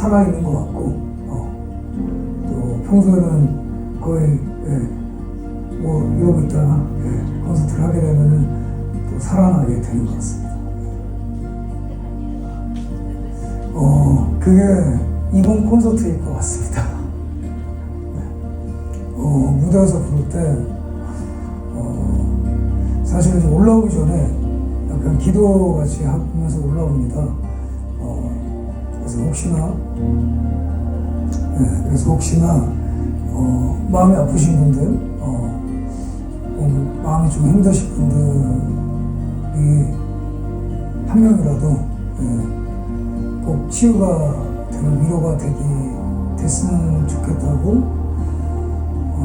살아있는 것 같고 어, 또 평소에는 거의 예, 뭐 이러고 있다가 예, 콘서트를 하게 되면은 또 살아나게 되는 것 같습니다. 어 그게 이번 콘서트일 것 같습니다. 네. 어, 무대에서 부를 때 어, 사실 이제 올라오기 전에 약간 기도 같이 하면서 올라옵니다. 어, 혹시나 네, 그래서 혹시나 어, 마음이 아프신 분들, 어, 좀 마음이 좀 힘드신 분들이 한 명이라도 예, 꼭 치유가 되는 위로가 되기 됐으면 좋겠다고 어,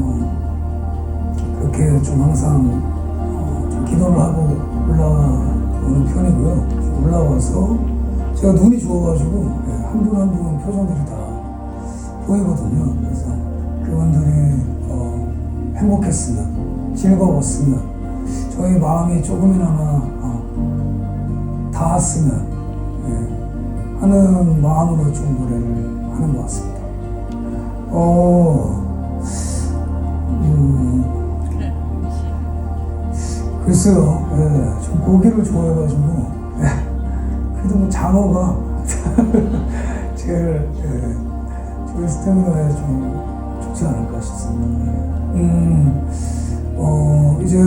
그렇게 좀 항상 어, 좀 기도를 하고 올라오는 편이고요. 올라와서 제가 눈이 좋아가지고 예, 한분 한 분 표정들이 다 보이거든요. 그래서 그분들이 어, 행복했으면 즐거웠으면 저희 마음이 조금이나마 어, 닿았으면 예, 하는 마음으로 좀 노래를 하는 것 같습니다. 어, 음, 글쎄요, 예, 좀 고기를 좋아해가지고, 예, 뭐 장어가 예, 제일 스태미나에 좀 좋지 않을까 싶습니다. 예. 음, 어, 이제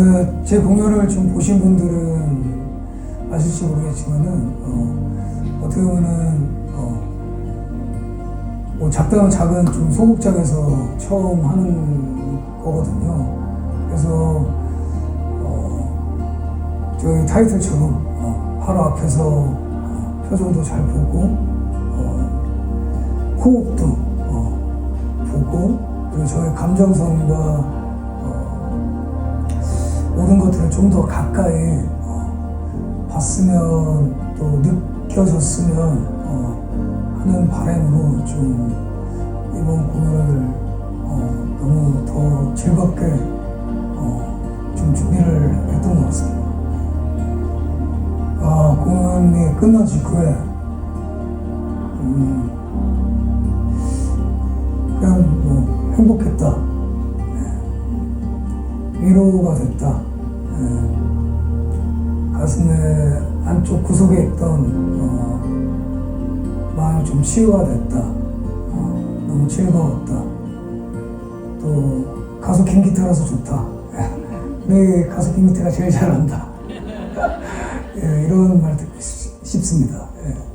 제 공연을 좀 보신 분들은 아실지 모르겠지만은, 어, 어떻게 보면은, 어, 뭐 작다면 작은 좀 소극장에서 처음 하는 거거든요. 그래서 어, 저희 타이틀처럼 어, 바로 앞에서 어, 표정도 잘 보고 어, 호흡도 어, 보고 그리고 저의 감정선과 어, 모든 것들을 좀 더 가까이 어, 봤으면 또 느껴졌으면 어, 하는 바람으로 좀 이번 공연을 어, 너무 더 즐겁게 공연이 끝난 직후에 음, 그냥 뭐 행복했다. 예. 위로가 됐다. 예. 가슴의 안쪽 구석에 있던 어, 마음이 좀 치유가 됐다. 어, 너무 즐거웠다. 또 가수 김기태라서 좋다. 내 가수 김기태가 제일 잘한다. 예, 이런 말 듣고 싶- 싶습니다. 예.